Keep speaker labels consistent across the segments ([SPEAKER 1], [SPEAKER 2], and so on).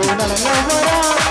[SPEAKER 1] ನೀ ನನ್ನ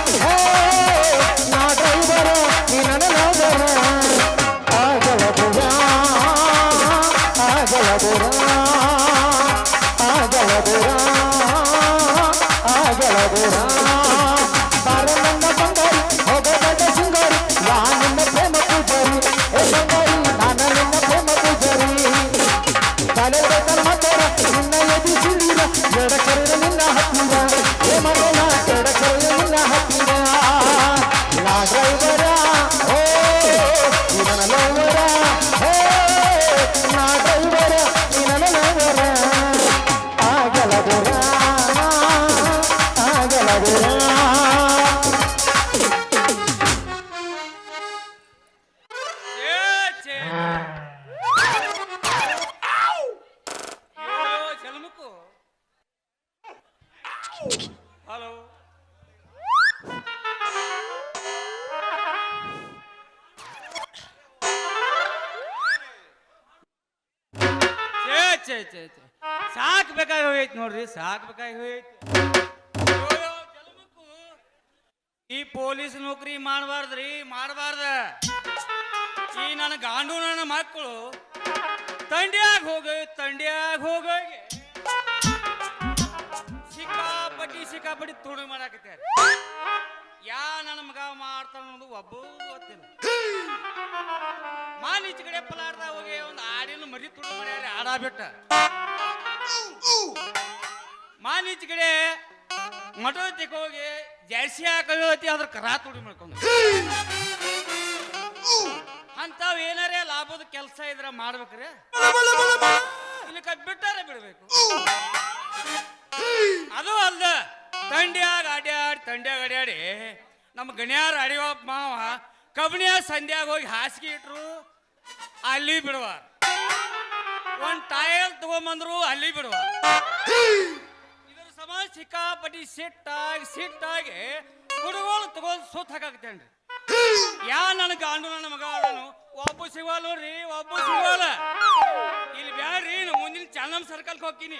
[SPEAKER 2] ಛೇ ಛೇ ಛೇ ಸಾಕ್ ಬೇಕಾಗಿ ಹೋಯ್ತು ನೋಡ್ರಿ, ಸಾಕ್ಬೇಕಾಗಿ ಹೋಯ್ತು. ಈ ಪೊಲೀಸ್ ನೌಕರಿ ಮಾಡಬಾರ್ದ್ರಿ, ಮಾಡಬಾರ್ದ. ಈ ನನ್ನ ಗಾಂಡು, ನನ್ನ ಮಕ್ಕಳು ತಂಡ್ಯಾಗ ಹೋಗ ತಂಡ್ಯಾಗ ಹೋಗಿ ಸಿಕ್ಕಾಪಟ್ಟಿ ಸಿಕ್ಕಾಪಟ್ಟಿ ತುಣು ಮಾಡಾಕತ್ಯಾರ. ಯಾ ನನ್ನ ಮಗ ಮಾಡ್ತಾನ ಅನ್ನೋದು ಒಬ್ಬರು ಗೊತ್ತಿಲ್ಲ. ಮಾನ್ ಈಚೆ ಕಡೆ ಹೋಗಿ ಒಂದು ಆಡಿನ ಮರಿ ತುಡಿ ಮಾಡ್ಯಾರ ಆಡ ಬಿಟ್ಟ. ಮಾನ್ ಈಚೆ ಕಡೆ ಮಠದತ್ತಿಗೆ ಹೋಗಿ ಜರ್ಸಿ ಹಾಕೋತಿ ಅದ್ರ ಕರಾ ತುಡಿ ಮಾಡ್ಕೊಂಡು ಅಂತಾವ್ ಏನಾರೇ ಲಾಭದ ಕೆಲಸ ಇದ್ರ ಮಾಡ್ಬೇಕ್ರಿ? ಇಲ್ಲಿ ಬಿಟ್ಟಾರೆ ಬಿಡ್ಬೇಕು. ಅದು ಅಲ್ದ ತಂಡ್ಯಾಗ ಅಡ್ಯಾಡಿ ತಂಡ್ಯಾಗ ಅಡ್ಯಾಡಿ ನಮ್ಮ ಗಣ್ಯಾರ ಅಡಿಯೋಪ್ ಮಾವ ಕಬ್ನ್ಯಾಗ ಸಂಧ್ಯಾಗ ಹೋಗಿ ಹಾಸಿಗೆ ಇಟ್ರು, ಅಲ್ಲಿ ಬಿಡುವ ಒಂದು ಟೈಲ್ ತಗೊಂಬಂದ್ರು, ಅಲ್ಲಿ ಬಿಡುವ ಇದ್ರ ಸಮ ಸಿಕ್ಕಾಪಟ್ಟಿ ಸಿಟ್ಟಾಗಿ ಸಿಟ್ಟಾಗಿ ಹುಡುಗರು ತಗೊಂಡ್ ಸುತ್ತ ಹಾಕಾಕ್ತೇನ್ರಿ ಯಾ ನನ್ನ ಗಾಂಡು, ನನ್ನ ಮಗ ಅದನು ಒಬ್ಬ ಸಿಗೋಲ್ ನೋಡ್ರಿ, ಒಬ್ಬ ಸಿಗಲ್ಲ ಇಲ್ಲಿ ಬ್ಯಾಡ್ರಿ ಮುಂದಿನ ಚಾನಮ್ ಸರ್ಕಲ್ಗೆ ಹೋಗ್ತೀನಿ.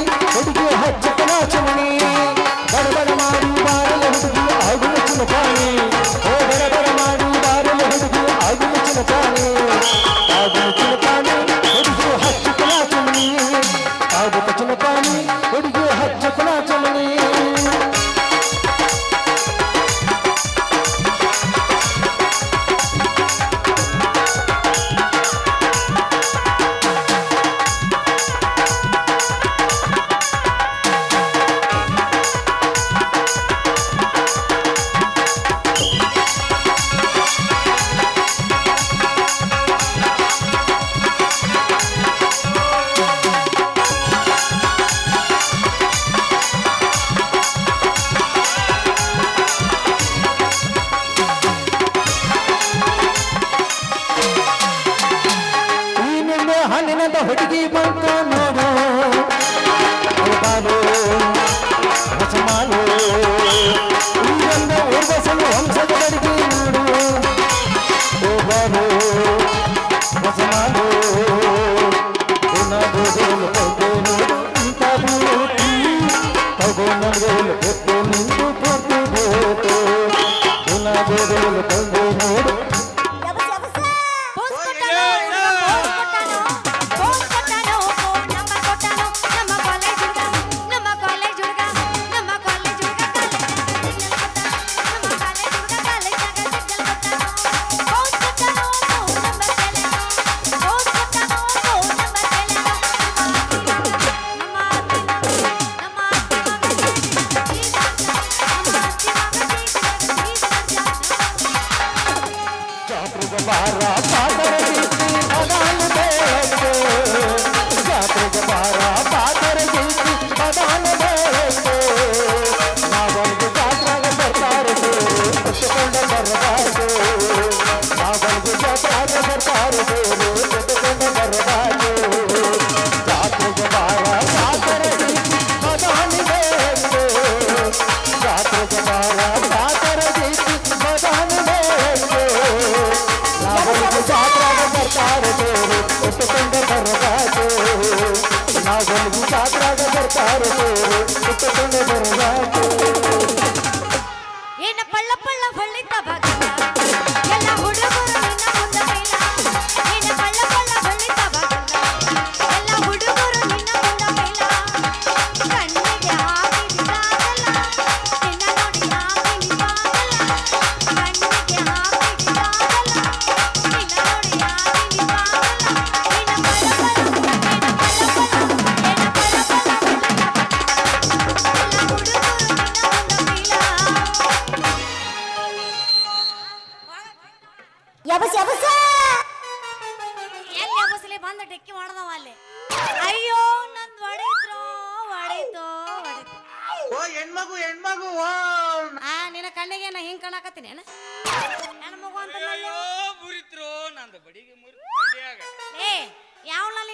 [SPEAKER 1] ಬರ್ತಾರೆ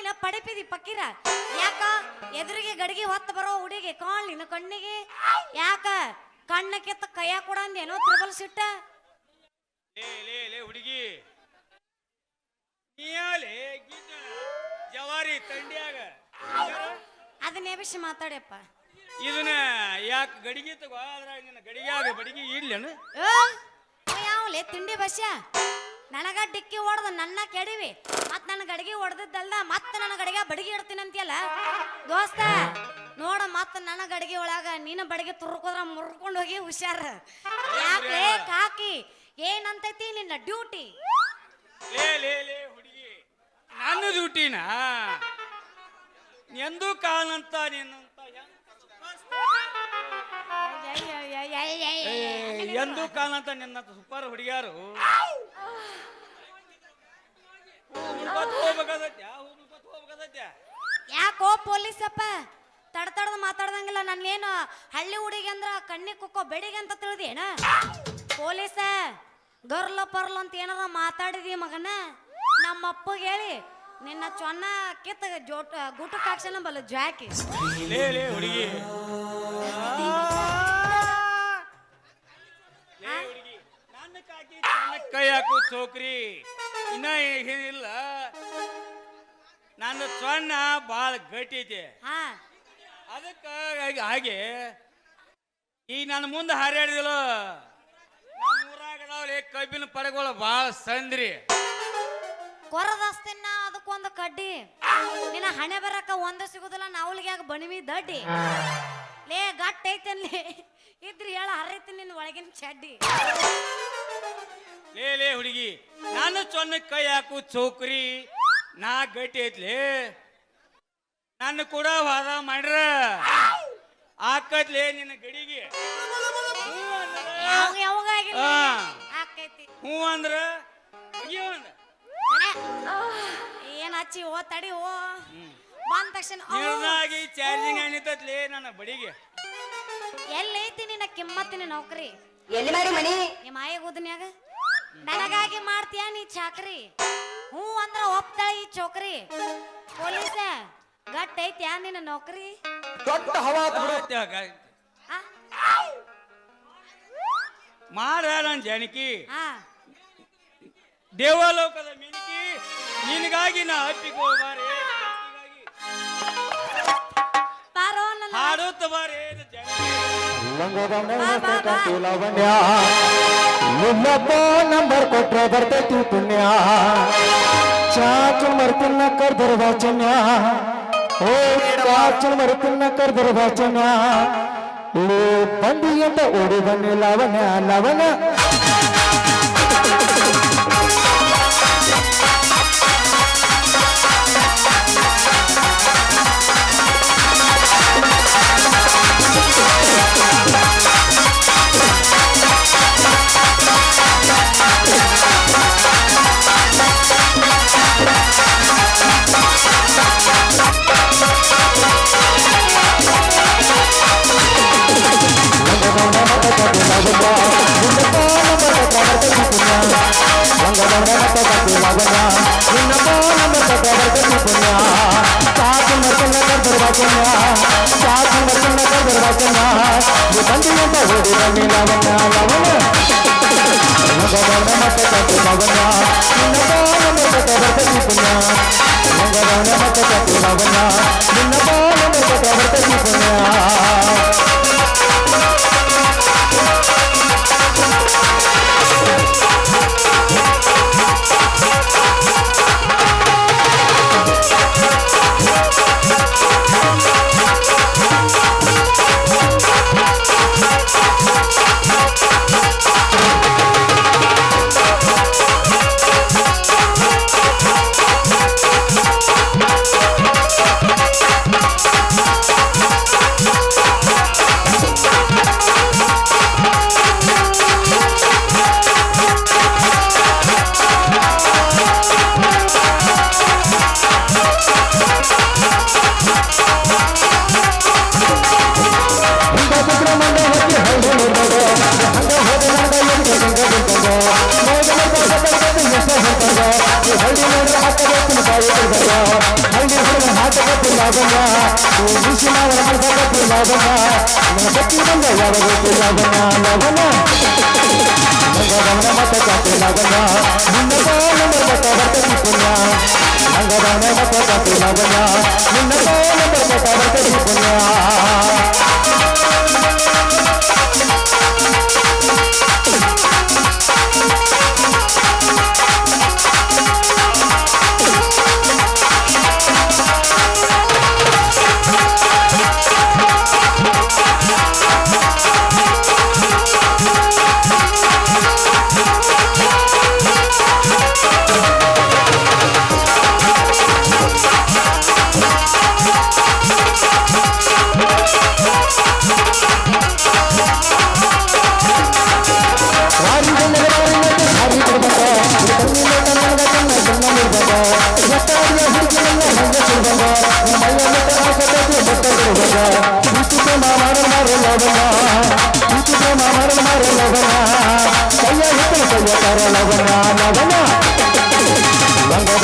[SPEAKER 3] ಯಾವನಲ್ಲಿ ಪಡಪಿದಿ ಪಕ್ಕಿರ ಯಾಕ? ಎದುರಿಗೆ ಗಡಿಗೆ ಹೊತ್ತು ಬರೋ ಹುಡುಗಿ ಕಾಣ್ ನಿನ್ನ ಕಣ್ಣಿಗೆ. ಯಾಕ? ಕಣ್ಣ ಕೆತ್ತ ಕೈಯ ಕೂಡ ಅಂದೇನೋ ತ್ರಿಬಲ್ ಸಿಟ್ಟ?
[SPEAKER 2] ಲೇ ಲೇ ಲೇ ಹುಡುಗಿ. ನೀಯಾಲೆ ಗಿಡ್ಡ ಜವಾರಿ ತಂಡಿಯಾಗ.
[SPEAKER 3] ಅದನ್ನೇ ಬಿಸಿ ಮಾತಾಡ್ಯಪ್ಪ.
[SPEAKER 2] ಇದನ್ನ ಯಾಕೆ ಗಡಿಗೆ ತಗೋ? ಅದ್ರಾಗ ನಿನ್ನ ಆಗ ಬಡಿಗೆ ಇಡ್ಲೇನು?
[SPEAKER 3] ಯಾವ್ಲೆ ತಿಂಡಿ ಬಸ್ಯ? ನನಗ ಡಿಕ್ಕಿ ಹೊಡೆದ ನನ್ನ ಕೆಡಿವಿ ಮತ್ ನನ್ನ ಗಡಿಗೆ ಹೊಡೆದಿದ್ದಲ್ದ ಮತ್ ನನ್ನ ಗಡಿಗೆ ಬಡಿಗೆ ಇಡ್ತೀನಿ ಅಂತೀಯಲ್ಲ ದೋಸ್ತ ನೋಡ ಮತ್ ನನ್ನ ಗಡಿಗೆ ಒಳಗ ನೀನು ಬಡಿಗೆ ತುರ್ಕೋದ್ರ ಮುರ್ಕೊಂಡು ಹೋಗಿ ಹುಷಾರ ಯಾಕೆ ಕಾಕಿ ಏನಂತೈತಿ ನಿನ್ನ ಡ್ಯೂಟಿ
[SPEAKER 2] ಲೇ ಲೇ ಲೇ ಹುಡುಗಿ ನನ್ನ ಡ್ಯೂಟಿನ ಎಂದೂ ಕಾಲಂತ ನಿನ್ನಂತ ಎಂದೂ ಕಾಲಂತ ನಿನ್ನ ಸೂಪರ್ ಹುಡುಗಿಯಾರು
[SPEAKER 3] ಯಾಕೋ ಪೊಲೀಸಪ್ಪ ತಡ ತಡದ ಮಾತಾಡ್ದಂಗಿಲ್ಲ. ನನ್ನೇನು ಹಳ್ಳಿ ಹುಡುಗಿ ಅಂದ್ರ ಕಣ್ಣಿಗೆ ಕುಕ್ಕೋ ಬೆಡಿಗೆ ಅಂತ ತಿಳಿದೇನ ಪೊಲೀಸ ಗರ್ಲ ಪರ್ಲ ಅಂತ ಏನಾರ ಮಾತಾಡಿದಿ ಮಗನ? ನಮ್ಮ ಅಪ್ಪಗೆ ಹೇಳಿ ನಿನ್ನ ಚೊನ್ನ ಕಿತ್ತ ಜೋಟ ಗುಟ್ಟು ಹಾಕ್ಸಲ್ಲ ಬಲ್ಲ ಜಾಕಿ.
[SPEAKER 2] ಹುಡುಗಿ. ನನ್ನ ಕಾಕಿ ಕೈ ಹಾಕು ಚೋಕ್ರಿ. ಇನ್ನ ಏನಿಲ್ಲ. ನನ್ನ ಸೊಣ್ಣ ಭಾಳ ಗಟ್ಟಿ ಐತಿ.
[SPEAKER 3] ಹಾ.
[SPEAKER 2] ಅದಕ್ಕೆ ಹಾಗೆ ಈ ನನ್ನ ಮುಂದೆ ಹಾರ್ಯಾಡಿದಿಲ್ಲ ನಮ್ಮ ಊರಾಗದಾವಲೆ ಕಬ್ಬಿನ ಪಡೆಗಳು ಭಾಳ ಸಂದ್ರಿ.
[SPEAKER 3] ಕೊರದಸ್ತಿನ ಅದಕ್ಕೊಂದು ಕಡ್ಡಿ. ನಿನ್ನ ಹಣೆ ಬರಕ ಒಂದು ಸಿಗುದಿಲ್ಲ ನಾವಲ್ಗೆ ಆಗ ಬಣಿವಿ ದಡ್ಡಿ? ಲೇ ಗಟ್ಟ ಐತನ್ಲಿ? ಇದ್ರಿ ಹೇಳ ಹರಿತೀನಿ ನಿನ್ನ ಒಳಗಿನ ಚಡ್ಡಿ.
[SPEAKER 2] ಲೇ ಲೇ ಹುಡುಗಿ ನಾನು ಚೊನ್ನ ಕೈ ಹಾಕು ಚೌಕ್ರಿ ನಾ ಗಟ್ಟಿ ಐತ್ಲಿ. ನನ್ನ ಕೂಡ ವಾದ ಮಾಡ್ರ. ಆಕತ್ಲೆ ನಿನ್ನ ಗಡಿಗೆ. ಹ್ಞೂ ಅಂದ್ರ.
[SPEAKER 3] ಏನ್ ಹಚ್ಚಿ ಓ ತಡಿ ಓ. ಬಂದ ತಕ್ಷಣ
[SPEAKER 2] ಚಾರ್ಜಿಂಗ್ ಏನಿತ್ತತ್ಲೆ ನನ್ನ ಬಡಿಗೆ.
[SPEAKER 3] ಎಲ್ಲೈತಿ ನಿನ್ನ ಕಿಮ್ಮತ್ತಿನ ನೌಕರಿ?
[SPEAKER 4] ಎಲ್ಲಿ ಮಾರಿ ಮನಿ?
[SPEAKER 3] ನಿಮ್ಮ ಆಯ ಗುದನ್ಯಾಗ? ನನಗಾಗಿ ಮಾಡ್ತೀಯ ನೀ ಚಾಕ್ರಿ? ಹ್ಞೂ ಅಂದ್ರ ಒಪ್ತಾಳ ಈ ಚೌಕ್ರಿ. ಪೊಲೀಸ ಗಟ್ಟ ಐತ್ಯಾ ನಿನ್ನ ನೌಕರಿ?
[SPEAKER 1] ದೊಡ್ಡ ಹವಾ
[SPEAKER 3] ಆ?
[SPEAKER 2] ಮಾಡ ಜಾನಕಿ.
[SPEAKER 3] ಆ
[SPEAKER 2] ದೇವಲೋಕದ ಮಿನಿಕಿ ನಿನಗಾಗಿ ನಾ ಹಪ್ಪಿಗೆ ಹೋಗ್ಬಾರೆ.
[SPEAKER 3] ಬಾರೋ ನನ್ನ
[SPEAKER 2] ಹಾಡುತ್ತ ಬಾರೆ. ಜಾನಕಿ
[SPEAKER 1] ಲಂಗದ ಲವಣ್ಯ ನಿನ್ನಪ್ಪ ನಂಬರ್ ಕೊಟ್ರೆ ಬರ್ತೈತಿ ಪುಣ್ಯ. ಚಾಚು ಮರ್ತಿನ ಕರ್ದರ ವಾಚನ್ಯ ಓ ಚಾಚು ಮರ್ತಿನ ಕರ್ದರ ವಾಚನ್ಯ ಓ ಬಂದಿ ಅಂತ ಓಡಿ ಬನ್ನಿ ಲವಣ್ಯ. ಬಂದಿ ಅಂತ ಓಡಿ ಬನ್ನಿ ಲವಣ ಲವಣ ಮಗವನ ಮತ ಕಟ್ಟು ಮಗನ ನಿನ್ನ ಬಾಲ ಮತ ಬರ್ತನಿ ಪುಣ್ಯ ಮಗವನ ಮತ ಕಟ್ಟು ನಿನ್ನ
[SPEAKER 5] ಬಾಲ ಮತ ಬರ್ತನಿ Thank you. అంగదాన మత కపిలవన నిన్న తోల మత కవర్తరి పుణ్యా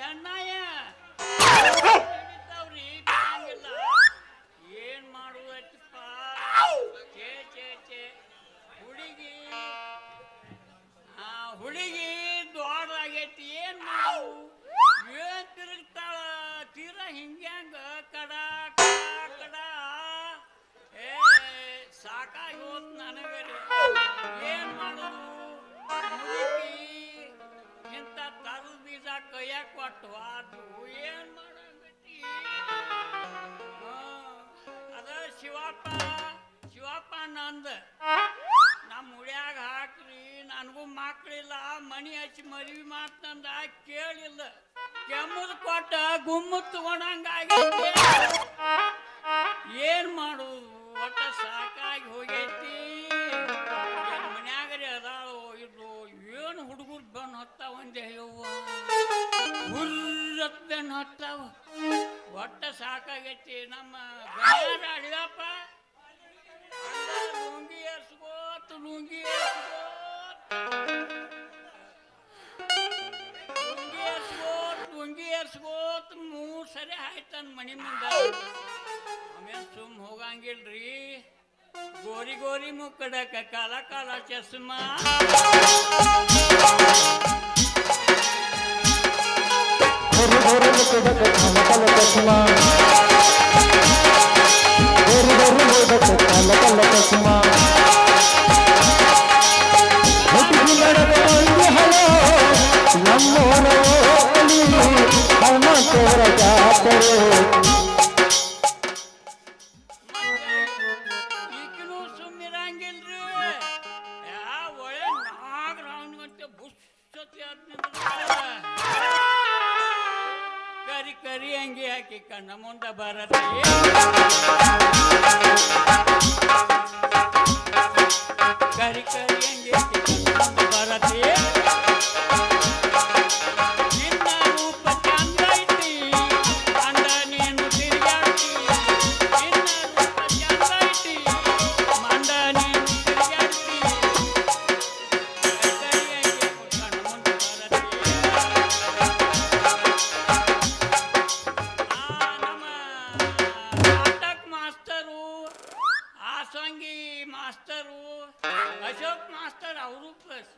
[SPEAKER 5] ಅಣ್ಣಾಯ ಕೊಟ್ಟು ಅದು ಏನ್ ಮಾಡಂಗತಿ? ಅದ ಶಿವಪ್ಪ ಶಿವಪ್ಪ ನಂದ. ನಮ್ಮ ಉಳ್ಯಾಗ ಹಾಕ್ರಿ, ನನಗೂ ಮಕ್ಳಿಲ್ಲ ಮನಿ ಹಚ್ಚಿ ಮದ್ವಿ ಮಾಡ್ತಂದ ಕೇಳಿಲ್ಲ. ಕೆಮ್ಮದ್ ಕೊಟ್ಟ ಗುಮ್ಮು ತಗೊಂಡಂಗಾಗಿ ಏನ್ ಮಾಡುದು? ಸಾಕಾಗೈತಿ. ನಮ್ಮ ಗಣ್ಯಾರ ಅಡಿಯಪ್ಪ ಲುಂಗಿ ಎರ್ಸ್ಕೋತ ಲುಂಗಿ ಲುಂಗಿ ಎರ್ಸ್ಕೋತ ಲುಂಗಿ ಎರ್ಸ್ಕೋತ ಮೂರ್ ಸರಿ ಆಯ್ತನ್ ಮನಿ ಮುಂದ. ಆಮೇಲೆ ಸುಮ್ ಹೋಗಂಗಿಲ್ರಿ. ಗೋರಿ ಗೋರಿ ಮುಕ್ಕಡಕ ಕಾಲ ಕಾಲ ಚಸ್ಮಾ.
[SPEAKER 1] ভোরে ভোরে লোকে ডাকে কালো কালো চশমা ভোরে
[SPEAKER 5] ভোরে লোকে ডাকে কালো কালো চশমা ಕಣ್ಣ ಆಸಂಗಿ ಮಾಸ್ಟರು ಅಶೋಕ್ ಮಾಸ್ಟರ್ ಅವರು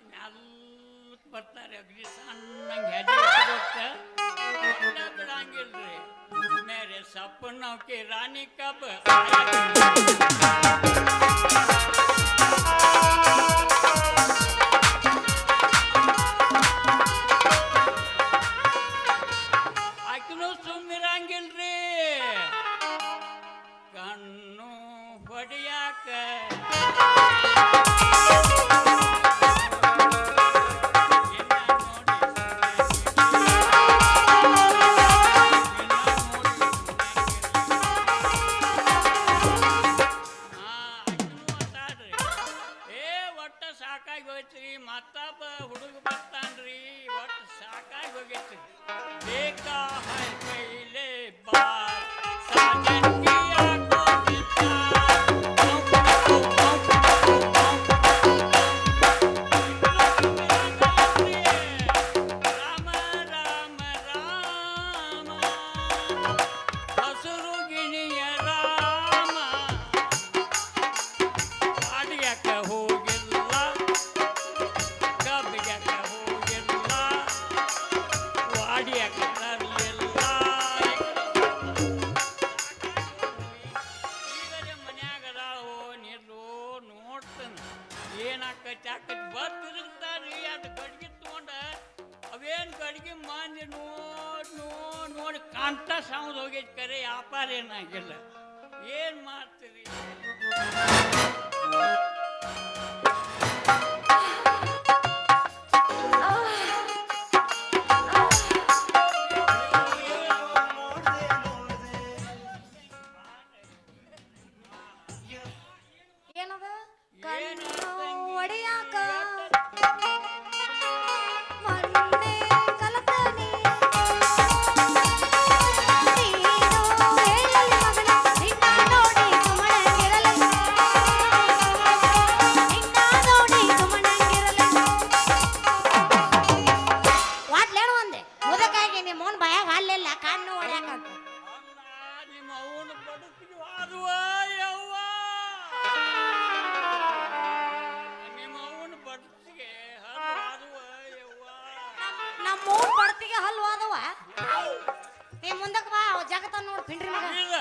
[SPEAKER 5] ಮ್ಯಾಲ್ಕ್ ಬರ್ತಾರೆ ಅಗ್ರಿ ಸಣ್ಣಂಗೆ ಹೆಜ್ಜೆ ಒಟ್ಟ ಬಿಡಂಗಿಲ್ರಿ. ಮೇರೆ ಸಪ್ಪನವ್ಕೆ ರಾಣಿ ಕಬ್
[SPEAKER 3] ಜಗತ್ತ ನೋಡ್ ಪಿಂಡ್ರಿ ಮಗ
[SPEAKER 5] ಇಲ್ಲ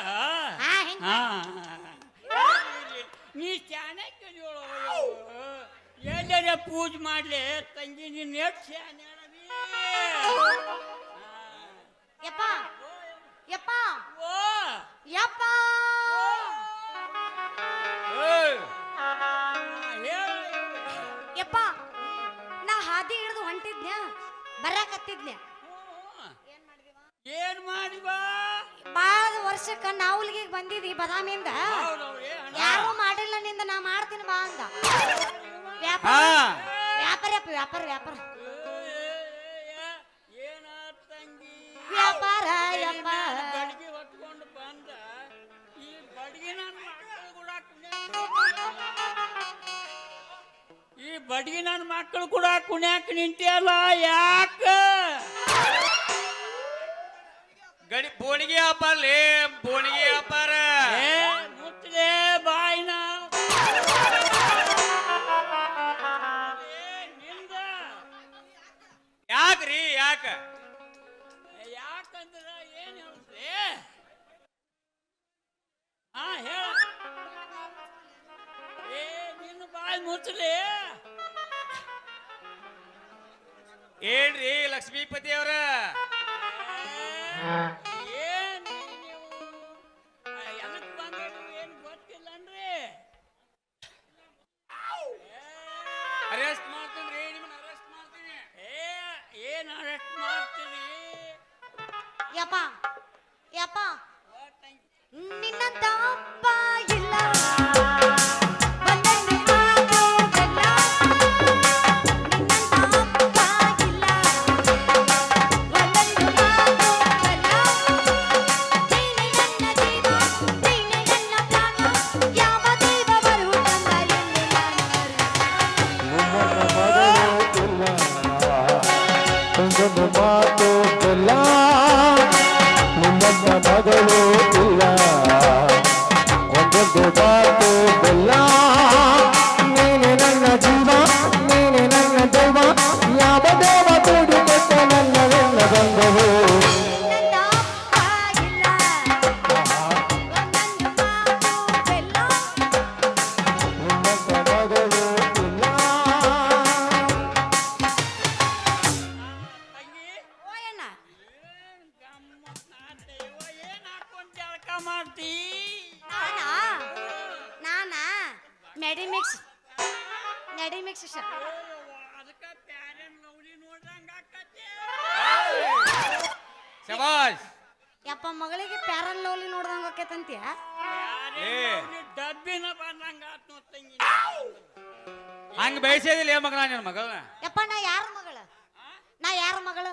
[SPEAKER 3] ಹಾ ಹಿಂಗ
[SPEAKER 5] ಹಾ ನೀ ಚಾಣಕ್ಯ ಎಲ್ಲರ ಪೂಜೆ ಮಾಡ್ಲಿ? ತಂಗಿ ನಿನ್ನ ಎಷ್ಟು ಶಾನೆ
[SPEAKER 3] ಯಪ್ಪ ಯಪ್ಪ.
[SPEAKER 5] ಓ.
[SPEAKER 3] ಯಪ್ಪ.
[SPEAKER 5] ಏಯ್! ಹೇಳ
[SPEAKER 3] ಯಪ್ಪ ನಾ ಹಾದಿ ಹಿಡಿದು ಹೊಂಟಿದ್ನ್ಯ? ಬರಾಕತ್ತಿದ್ನ್ಯ? ಏನ್ ಮಾಡಿದಿವ
[SPEAKER 5] ಏನ್ ಮಾಡಿವಾ
[SPEAKER 3] ಬಾಳ ವರ್ಷಕ್ಕ ಅವಲಿಗೆ ಬಂದಿದಿ ಬದಾಮಿಂದ
[SPEAKER 5] ಹೌದವ್ರಿ ಅಣ್ಣ.
[SPEAKER 3] ಯಾರು ಮಾಡಿಲ್ಲ ನಿಂದ ನಾ ಮಾಡ್ತೀನಿ ಬಾ ಅಂದ. ವ್ಯಾಪಾರ ವ್ಯಾಪಾರ ವ್ಯಾಪಾರ ವ್ಯಾಪಾರ.
[SPEAKER 5] ಏನ ತಂಗಿ?
[SPEAKER 3] ವ್ಯಾಪಾರ ಯಪ್ಪ
[SPEAKER 5] ಬಡ್ಗಿ ಹೊತ್ಕೊಂಡು ಬಂದ ಈ ಬಡ್ಗಿ ನನ್ನ ಮಕ್ಕಳು ಕೂಡ ಈ ಬಡ್ಗಿ ನನ್ನ ಮಕ್ಕಳು ಕೂಡ ಕುಣ್ಯಾಕ ನಿಂತಿಯಲ್ಲ ಯಾಕ?
[SPEAKER 2] ಗಡಿ ಬೋಣಿಗೆ ವ್ಯಾಪಾರಲೇ ಬೋಣಿಗೆ ವ್ಯಾಪಾರ
[SPEAKER 5] ಏ ಮುತ್ತಲೇ ಬಾಯಿನ.
[SPEAKER 2] ಯಾಕ್ರಿ ಯಾಕ?
[SPEAKER 5] ಯಾಕಂದ್ರ ಏನ್ ಹೇಳ್ರಿ ಹಾ ಹೇಳ. ಏ ನಿನ್ನ ಬಾಯಿ ಮುಚ್ಚಲಿ?
[SPEAKER 2] ಏನ್ರಿ ಲಕ್ಷ್ಮೀಪತಿ ಅವ್ರ? ಅರೆಸ್ಟ್ ಮಾಡ್ತೀನಿ ನಿಮ್ಮನ್ನ ಅರೆಸ್ಟ್ ಮಾಡ್ತೀನಿ
[SPEAKER 5] ಏ ಏನ್ ಅರೆಸ್ಟ್ ಮಾಡ್ತೀರಿ
[SPEAKER 3] ಯಪ್ಪ ಯಪ್ಪ. ನಿನ್ನಂತ ಇಲ್ಲ. ಬೆಳೆಸೋದಿಲ್ಲ ನಿನ್
[SPEAKER 1] ಮಗಳ?
[SPEAKER 3] ಯಪ್ಪ ನಾ ಯಾರ ಮಗಳ? ನಾ ಯಾರ ಮಗಳು?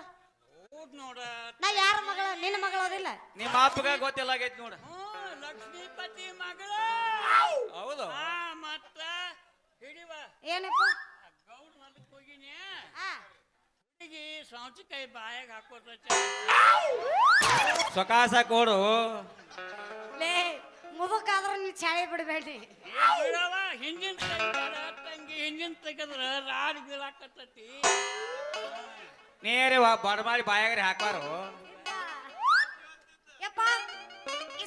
[SPEAKER 5] ಹೌದ್ ನೋಡ.
[SPEAKER 3] ನಾ ಯಾರ ಮಗಳ? ನಿನ್ನ ಮಗಳು ಅದಿಲ್ಲ.
[SPEAKER 2] ನಿಮ್ಮ ಅಪ್ಪಗ ಗೊತ್ತಿಲ್ಲ ಆಗೈತಿ ನೋಡ
[SPEAKER 5] ಲಕ್ಷ್ಮೀಪತಿ ಮಗಳ.
[SPEAKER 2] ಹೌದು.
[SPEAKER 5] ಆ ಮತ್ತ ಹಿಡಿವ.
[SPEAKER 3] ಏನಪ್ಪ?
[SPEAKER 5] ಗೌಡ್ ಹೊಲಕ್ ಹೋಗಿನಿ.
[SPEAKER 3] ಆ,
[SPEAKER 5] ಹುಡುಗಿ ಸೌಂಚಿಕಾಯಿ ಬಾಯಾಗ ಹಾಕೋತ
[SPEAKER 2] ಸೊಕಾಸ ಕೊಡು.
[SPEAKER 3] ಲೇ ಮುದುಕಾದ್ರ ನೀ ಚಾಳಿ ಬಿಡಬೇಡಿ.
[SPEAKER 5] ಬಿಡವ ಹಿಂದಿನ ತೆಗಿತಾರ ತೆಗೆದ್ರ ರಾಡ್ ಬೀಳಾಕತ್ತತಿ.
[SPEAKER 2] ನೇರೆ ಬಡ ಮಾಡಿ ಬಾಯಾಗ್ರಿ ಹಾಕ್ಬಾರು.
[SPEAKER 3] ಯಪ್ಪ ಈ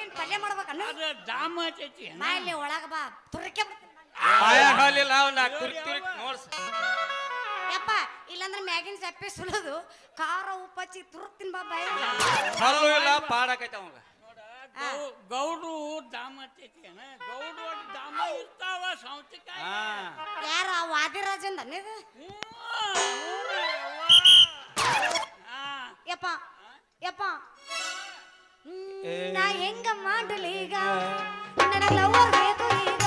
[SPEAKER 3] ಏನ್ ಪಲ್ಯ ಮಾಡ್ಬೇಕನ್ನ
[SPEAKER 5] ಅದ ದಾಮ ಹಚ್ಚೈತಿ
[SPEAKER 3] ನಾ ಇಲ್ಲಿ ಒಳಗ ಬಾ ತುರ್ಕೆ ಬಿಡ್ತೀನಿ ಬಾ.
[SPEAKER 2] ಬಾಯಾಗ ಹಾಲಿಲ್ಲ ಅವ್ನ ತುರ್ಕ್ ತುರ್ಕ್ ನೋಡ್ಸ್.
[SPEAKER 3] ಯಪ್ಪ ಇಲ್ಲಾಂದ್ರೆ ಮ್ಯಾಗಿನ ಸಪ್ಪೆ ಸುಲದು ಖಾರ ಉಪ್ಪಚ್ಚಿ ತುರ್ತಿನ್ ಬಾ ಬಾಯ
[SPEAKER 2] ಹಲ್ಲು ಇಲ್ಲ ಪಾಡಾಕೈತ ಅವಂಗ.
[SPEAKER 5] ಗೌಡ್ರು ದಾಮ ಹಚ್ಚೈತಿ ಏನ ಗೌಡ್ರು ದಾಮ ಇರ್ತಾವ
[SPEAKER 2] ಹಾ
[SPEAKER 3] ಯಾರ ವಾದಿರಾಜಂದ? ಇದು ಯಪ್ಪ ಯಪ್ಪ. ನಾ ಹೆಂಗ ಮಾಡಲಿ ಈಗ? ನನಗ ಲವರ್ ಬೇಕು ಈಗ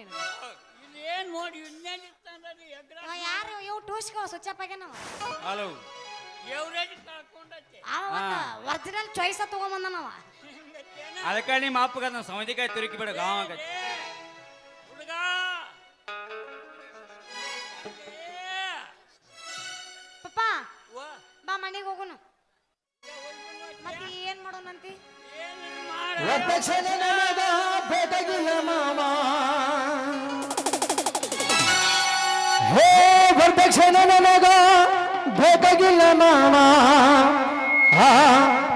[SPEAKER 3] ನೀನು ನೋಡಿ
[SPEAKER 5] ಇನ್ನೇನ್ ಇರ್ತಾನ್ರಿ ಎಗ್ರ
[SPEAKER 3] ಯಾರು? ಇವ್ ಟೂಸ್ಕೋ ಸ್ವಿಚ್ ಆಗ್ಯಾನವ
[SPEAKER 2] ಹಲೋ.
[SPEAKER 5] ಎವ್ರೇಜ್ ಕಳ್ಕೊಂಡೈತಿ
[SPEAKER 3] ಅವ ಒರಿಜಿನಲ್ ಚಾಯ್ಸ ತಗೊಂಬಂದನವ?
[SPEAKER 2] ಅದಕ್ಕೆ ನಿಮ್ಮ ಅಪ್ಪಗ ಅದನ್ನ ಸೌಂದಿಕಾಯಿ ತುರುಕಿ ಬಿಡ ಗಾವ ಆಗೈತಿ
[SPEAKER 5] ಏ, ಹುಡ್ಗ. ಏ,
[SPEAKER 3] ಪಪ್ಪ ಬಾ ಮನೆಗೆ
[SPEAKER 5] ಹೋಗೋಣ ಮತ್ತೆ
[SPEAKER 3] ಏನ್ ಮಾಡೋಣಂತಿ?
[SPEAKER 5] ಏನ್ ಮಾಡ?
[SPEAKER 1] ಮಾಮ ಹೇ ವರದಕ್ಷಿಣೆ ನನಗ ಬೇಕಾಗಿಲ್ಲ ಮಾಮ ಆ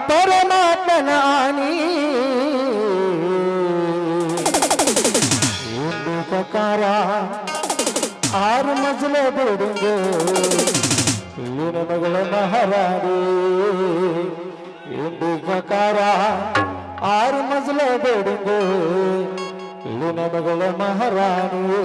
[SPEAKER 1] ಪರಮಾತ್ಮನ ಆನಿ. ಒಂದು ಪಕಾರ ಆರು ಮಜಲ ಬಿಲ್ಡಿಂಗ್ ಇಲ್ಲಿನ ಮಗಳ ಮಹಾರಾಣಿ. ಒಂದು ಪಕಾರ ಆರು ಮಜಲ ಬಿಲ್ಡಿಂಗ್ ಇಲ್ಲಿನ ಮಗಳ ಮಹಾರಾಣಿ.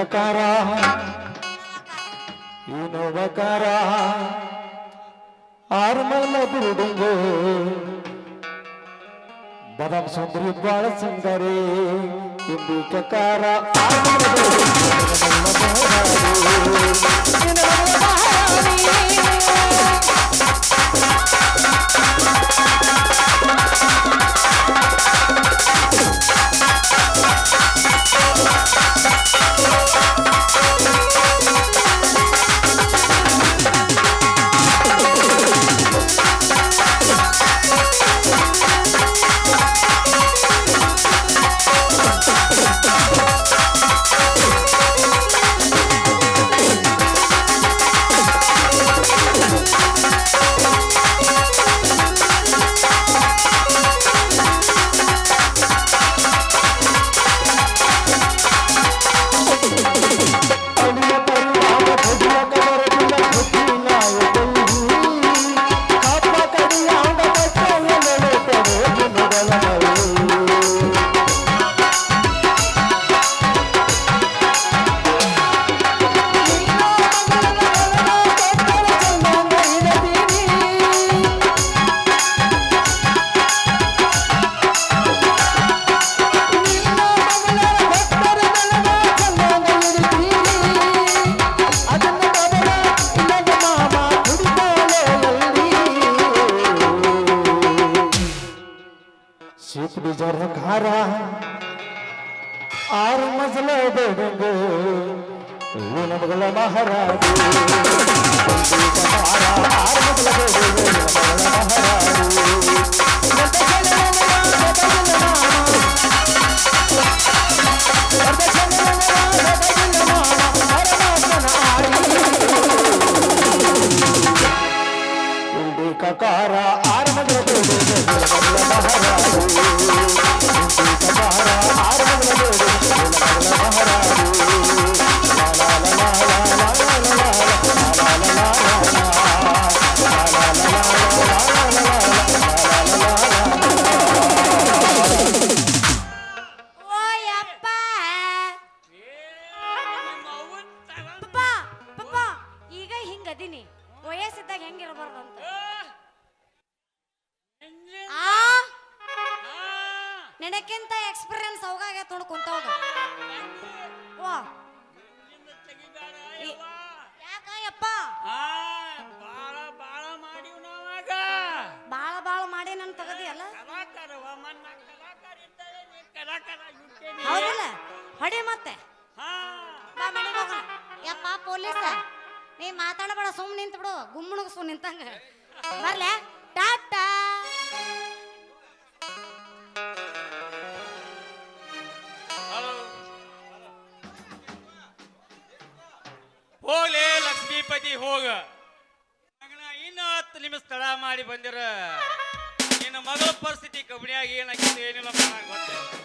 [SPEAKER 1] ಪ್ರಕಾರ ಇನ್ನೊಬ್ಬಕಾರ ಆರು ಮೈಲ ಬಿಲ್ಡಿಂಗ್ ಬದಾಮ್ ಸುಂದರಿ ಬಾಳ ಸುಂದರಿ ಇಂದು ಪ್ರಕಾರ ಆರು Thank you. ಹರ. ಆರು ಮಸಲ ಬೇಡಂದು. ನಮಗಳ ಮಹಾರಾಜ ಆರು ಮಹಾರಾಜ ಕಕಾರ
[SPEAKER 3] ಆರಮಗಳ ಕಕಾರ ಈಗ ಹಿಂಗದೀನಿ. ವಯಸ್ಸಿದ್ದಾಗ ಅಂತ. ನಿನಕ್ಕಿಂತ ಎಕ್ಸ್ಪೀರಿಯನ್ಸ್ ಅವಾಗೈತೆ ನೋಡು ಕುಂತವಾಗ. ವಾ. ಯಾಕ ಯಪ್ಪ?
[SPEAKER 5] ಬಾಳ ಬಾಳ ಮಾಡಿವ್ ನಾವಾಗ.
[SPEAKER 3] ಬಾಳ ಬಾಳ ಮಾಡಿ ನನ್ ತಗದಿಯಲ್ಲ
[SPEAKER 5] ಕಲಾಕಾರವ ಮನ್ನ ಕಲಾಕಾರ ಇದ್ದಾಗ ನೀ ಕಲಾಕಾರ
[SPEAKER 3] ಹೌದಿಲ್ಲ? ಹೊಡಿ ಮತ್ತೆ.
[SPEAKER 5] ಹಾ.
[SPEAKER 3] ಬಾ ಮನೆಗೆ ಹೋಗೋಣ ಯಪ್ಪ ಪೊಲೀಸ ನೀ ಮಾತಾಡಬೇಡ ಸುಮ್ ನಿಂತು ಬಿಡು ಗುಮ್ಮಣಗ ಸುಮ್ ನಿಂತಂಗ. ಬರ್ಲೆ? ಟಾಟಾ!
[SPEAKER 5] ಹೋಗ. ಇನ್ನು ಹತ್ತು ನಿಮಿಷ ತಡ ಮಾಡಿ ಬಂದಿರ. ನಿನ್ನ ಮಗಳ ಪರಿಸ್ಥಿತಿ ಕಬಡ್ಡಿಯಾಗಿ ಏನಾಗಿತ್ತು ಏನಿಲ್ಲ ಗೊತ್ತಿಲ್ಲ.